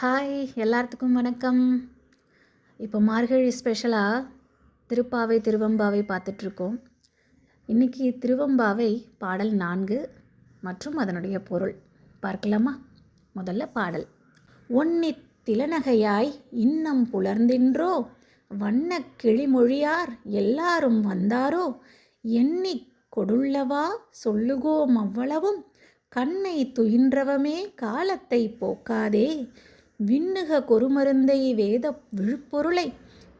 Hi எல்லாத்துக்கும் வணக்கம். இப்போ மார்கழி ஸ்பெஷலாக திருப்பாவை திருவம்பாவை பார்த்துட்ருக்கோம். இன்றைக்கி திருவம்பாவை பாடல் நான்கு மற்றும் அதனுடைய பொருள். பார்க்கலாமா? முதல்ல பாடல். ஒன்னி திலநகையாய் இன்னம் புலர்ந்தின்றோ வண்ண கிளிமொழியார் எல்லாரும் வந்தாரோ எண்ணி கொடுள்ளவா சொல்லுகோம் அவ்வளவும் கண்ணை துயின்றவமே காலத்தை போக்காதே விண்ணுக கொருமருந்தை வேத விழுப்பொருளை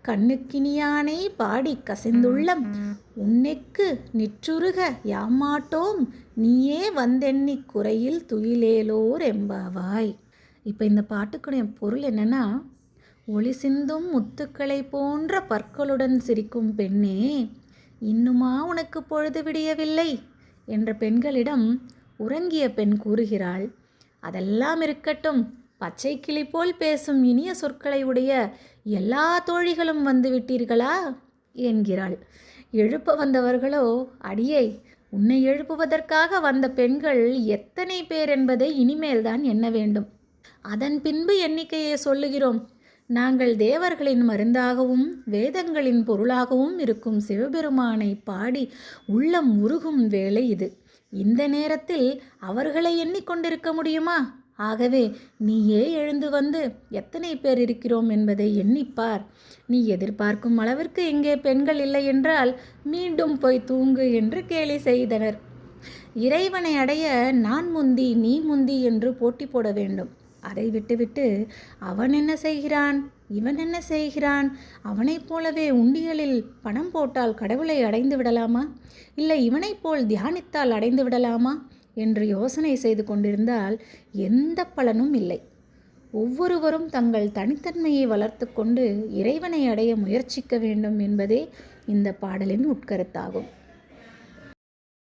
கண்ணுக்கினியானை பாடி கசிந்துள்ளம். உன்னைக்கு நிற்றுருக யாமாட்டோம் நீயே வந்தெண்ணி குறையில் துயிலேலோர் எம்பாவாய் இப்போ இந்த பாட்டுக்குடைய பொருள் என்னன்னா ஒளி சிந்தும் முத்துக்களை போன்ற பற்களுடன் சிரிக்கும் பெண்ணே இன்னுமா உனக்கு பொழுது விடியவில்லை? என்ற பெண்களிடம் உறங்கிய பெண் கூறுகிறாள் அதெல்லாம் இருக்கட்டும். பச்சை கிளி போல் பேசும் இனிய சொற்களை உடைய எல்லா தோழிகளும் வந்து விட்டீர்களா என்கிறாள். எழுப்ப வந்தவர்களோ அடியே உன்னை எழுப்புவதற்காக வந்த பெண்கள் எத்தனை பேர் என்பதை இனிமேல்தான் எண்ண வேண்டும். அதன் பின்பு எண்ணிக்கையை சொல்லுகிறோம். நாங்கள் தேவர்களின் மருந்தாகவும் வேதங்களின் பொருளாகவும் இருக்கும் சிவபெருமானை பாடி உள்ளம் உருகும் வேலை இது. இந்த நேரத்தில் அவர்களை எண்ணிக்கொண்டிருக்க முடியுமா? ஆகவே நீயே எழுந்து வந்து எத்தனை பேர் இருக்கிறோம் என்பதை எண்ணிப்பார். நீ எதிர்பார்க்கும் அளவிற்கு இங்கே பெண்கள் இல்லை என்றால் மீண்டும் போய் தூங்கு என்று கேலி செய்தனர். இறைவனை அடைய நான் முந்தி நீ முந்தி என்று போட்டி போட வேண்டும். அதை விட்டுவிட்டு அவன் என்ன செய்கிறான்? இவன் என்ன செய்கிறான்? அவனைப் போலவே உண்டியலில் பணம் போட்டால் கடவுளை அடைந்து விடலாமா? இல்லை இவனைப் போல் தியானித்தால் அடைந்து விடலாமா? என்று யோசனை செய்து கொண்டிருந்தால் எந்த பலனும் இல்லை. ஒவ்வொருவரும் தங்கள் தனித்தன்மையை வளர்த்து கொண்டு இறைவனை அடைய முயற்சிக்க வேண்டும் என்பதே இந்த பாடலின் உட்கருத்தாகும்.